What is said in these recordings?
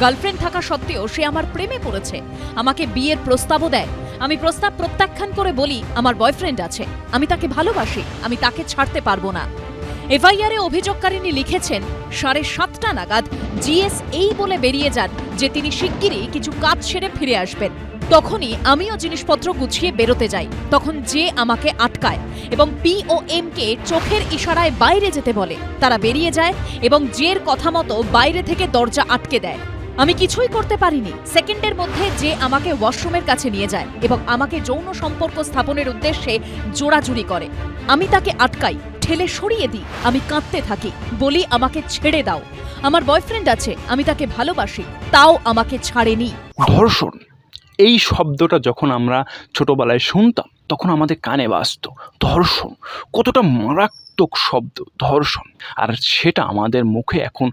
Girlfriend থাকা সত্ত্বেও সে আমার প্রেমে পড়েছে। আমাকে বিয়ের প্রস্তাবও দেয়। আমি প্রস্তাব প্রত্যাখ্যান করে বলি, আমার বয়ফ্রেন্ড আছে। আমি তাকে ভালোবাসি। আমি তাকে ছাড়তে পারব না। এফআইআরে অভিযোগকারিনী লিখেছেন, সাড়ে সাতটা নাগাদ জিএস এই বলে বেরিয়ে যান, যে তিনি শিগগিরই কিছু কাজ সেরে ফিরে আসবেন। তখনই আমিও জিনিসপত্র গুছিয়ে বেরোতে যাই। তখন যে আমাকে আটকায় এবং পি ও এম কে চোখের ইশারায় বাইরে যেতে বলে, তারা বেরিয়ে যায় এবং জের কথা মতো বাইরে থেকে দরজা আটকে দেয়। আমি কিছুই করতে পারিনি। সেকেন্ডের মধ্যে যে আমাকে ওয়াশরুমের কাছে নিয়ে যায় এবং আমাকে যৌন সম্পর্ক স্থাপনের উদ্দেশ্যে জোড়াজুড়ি করে। আমি তাকে আটকাই, ঠেলে সরিয়ে দিই, আমি কাঁদতে থাকি, বলি, আমাকে ছেড়ে দাও। আমার বয়ফ্রেন্ড আছে, আমি তাকে ভালোবাসি, তাও আমাকে ছাড়েনি। ধর্ষণ, এই শব্দটা যখন আমরা ছোটবেলায় শুনতাম, তখন আমাদের কানে বাজতো। ধর্ষণ, কতটা মারাত্মক শব্দ, ধর্ষণ। আর সেটা আমাদের মুখে এখন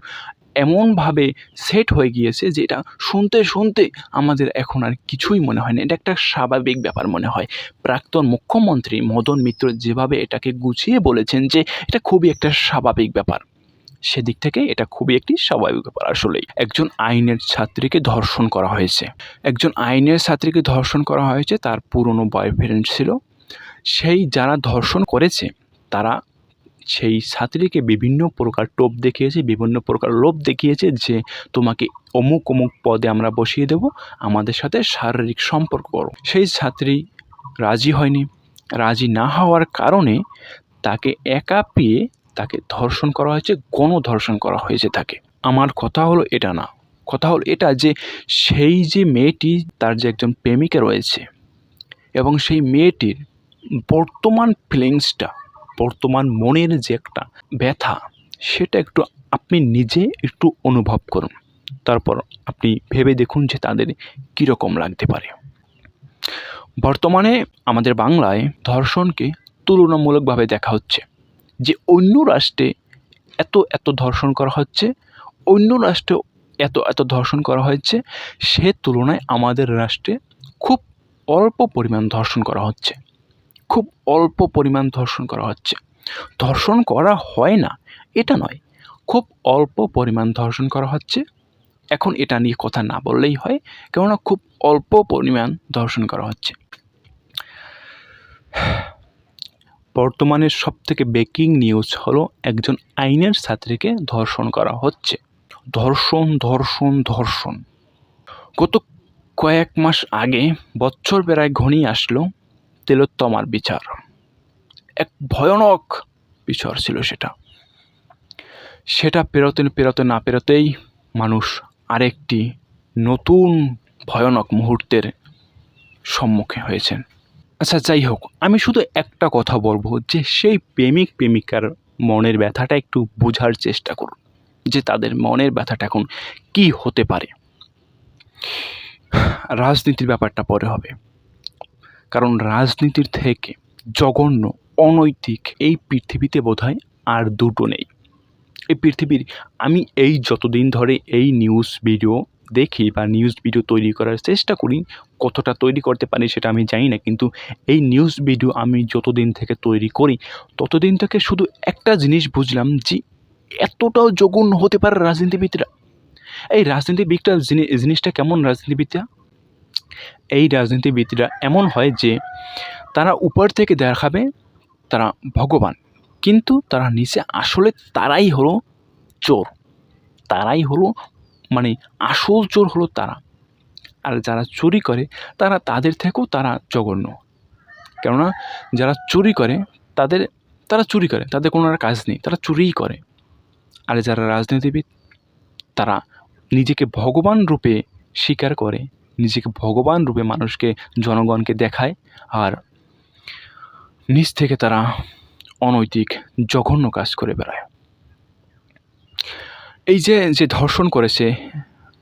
এমনভাবে সেট হয়ে গিয়েছে যেটা শুনতে শুনতে আমাদের এখন আর কিছুই মনে হয় না। এটা একটা স্বাভাবিক ব্যাপার মনে হয়। প্রাক্তন মুখ্যমন্ত্রী মদন মিত্র যেভাবে এটাকে গুছিয়ে বলেছেন যে এটা খুবই একটা স্বাভাবিক ব্যাপার, সেদিক থেকে এটা খুবই একটি স্বাভাবিক ব্যাপার আসলেই। একজন আইনের ছাত্রীকে ধর্ষণ করা হয়েছে। একজন আইনের ছাত্রীকে ধর্ষণ করা হয়েছে, তার পুরনো বয়ফ্রেন্ড ছিল। সেই যারা ধর্ষণ করেছে, তারা সেই ছাত্রীকে বিভিন্ন প্রকার টোপ দেখিয়েছে, বিভিন্ন প্রকার লোভ দেখিয়েছে যে তোমাকে অমুক অমুক পদে আমরা বসিয়ে দেব, আমাদের সাথে শারীরিক সম্পর্ক করো। সেই ছাত্রী রাজি হয়নি। রাজি না হওয়ার কারণে তাকে একা পেয়ে তাকে ধর্ষণ করা হয়েছে, গণধর্ষণ করা হয়েছে তাকে। আমার কথা হলো এটা না। কথা হলো এটা যে সেই যে মেয়েটি তার যে একজন প্রেমিকা রয়েছে এবং সেই মেয়েটির বর্তমান ফিলিংসটা বর্তমান মনের যে একটা ব্যথা, সেটা একটু আপনি নিজে একটু অনুভব করুন। তারপর আপনি ভেবে দেখুন যে তাদের কীরকম লাগতে পারে। বর্তমানে আমাদের বাংলায় ধর্ষণকে তুলনামূলকভাবে দেখা হচ্ছে। যে অন্য রাষ্ট্রে এত এত ধর্ষণ করা হচ্ছে, অন্য রাষ্ট্রে এত এত ধর্ষণ করা হচ্ছে সে তুলনায় আমাদের রাষ্ট্রে খুব অল্প পরিমাণ ধর্ষণ করা হচ্ছে। খুব অল্প পরিমাণ ধর্ষণ করা হচ্ছে। ধর্ষণ করা হয় না, এটা নয়। খুব অল্প পরিমাণ ধর্ষণ করা হচ্ছে। এখন এটা নিয়ে কথা না বললেই হয়, কেননা খুব অল্প পরিমাণ ধর্ষণ করা হচ্ছে। বর্তমানের সবথেকে বেকিং নিউজ হলো একজন আইনের ছাত্রীকে ধর্ষণ করা হচ্ছে। ধর্ষণ ধর্ষণ ধর্ষণ। গত কয়েক মাস আগে বছর প্রায় ঘনিয়ে আসলো তেলোত্তমার বিচার। এক ভয়ানক বিচার ছিল সেটা। সেটা পেরোতে পেরোতে না পেরোতেই মানুষ আরেকটি নতুন ভয়ানক মুহূর্তের সম্মুখীন হয়েছেন। আচ্ছা যাই হোক, আমি শুধু একটা কথা বলব যে সেই প্রেমিক প্রেমিকার মনের ব্যথাটা একটু বোঝার চেষ্টা করুন যে তাদের মনের ব্যথাটা এখন কি হতে পারে। রাজনীতির ব্যাপারটা পরে হবে। কারণ রাজনীতির থেকে জঘন্য, অনৈতিক এই পৃথিবীতে বোধহয় আর দুটো নেই। এই পৃথিবীর আমি এই যতদিন ধরে এই নিউজ ভিডিও দেখি বা নিউজ ভিডিও তৈরি করার চেষ্টা করি, কতটা তৈরি করতে পারি সেটা আমি জানি না, কিন্তু এই নিউজ ভিডিও আমি যতদিন থেকে তৈরি করি, ততদিন থেকে শুধু একটা জিনিস বুঝলাম যে এতটাও জঘন্য হতে পারে রাজনীতিবিদরা। এই রাজনীতিবিদটা জিনিসটা কেমন রাজনীতিবিদরা? এই রাজনীতিবিদরা এমন হয় যে তারা উপর থেকে দেখাবে তারা ভগবান। কিন্তু তারা নিচে আসলে তারাই হলো চোর। তারাই হলো মানে আসল চোর হলো তারা। আর যারা চুরি করে, তারা তাদের থেকেও তারা জঘন্য। কেননা যারা চুরি করে, তাদের, তারা চুরি করে, তাদের কোনো আর কাজ নেই, তারা চুরিই করে। আর যারা রাজনীতিবিদ, তারা নিজেকে ভগবান রূপে স্বীকার করে নিজেকে ভগবান রূপে মানুষকে, জনগণকে দেখায় আর নিজ থেকে তারা অনৈতিক, জঘন্য কাজ করে বেড়ায়। এই যে যে ধর্ষণ করেছে,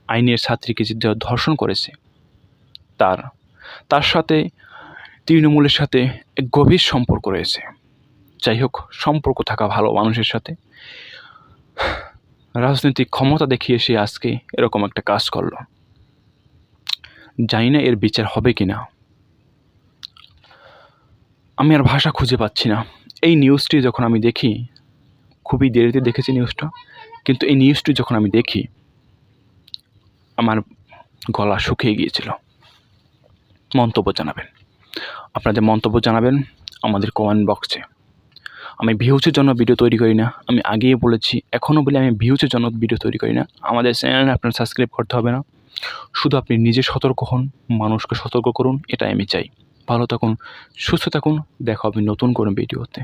আইনের ছাত্রীকে যে ধর্ষণ করেছে, তার তার সাথে তৃণমূলের সাথে এক গভীর সম্পর্ক রয়েছে। যাই হোক, সম্পর্ক থাকা ভালো মানুষের সাথে। রাজনৈতিক ক্ষমতা দেখিয়ে সে আজকে এরকম একটা কাজ করল। জানি না এর বিচার হবে কি না আমি আর ভাষা খুঁজে পাচ্ছি না। এই নিউজটি যখন আমি দেখি, খুবই দেরিতে দেখেছি নিউজটা কিন্তু এই নিউজটি যখন আমি দেখি, আমার গলা শুকিয়ে গিয়েছিল। মন্তব্য জানাবেন। আপনাদের মন্তব্য জানাবেন আমাদের কমেন্ট বক্সে আমি ভিউজের জন্য ভিডিও তৈরি করি না। আমি আগেই বলেছি, এখনও বলে আমি ভিউজের জন্য ভিডিও তৈরি করি না। আমাদের চ্যানেল আপনার সাবস্ক্রাইব করতে হবে না। শুধু আপনি নিজে সতর্ক হন, মানুষকে সতর্ক করুন, এটাই আমি চাই। ভালো থাকুন, সুস্থ থাকুন, দেখা হবে নতুন কোনো ভিডিওতে।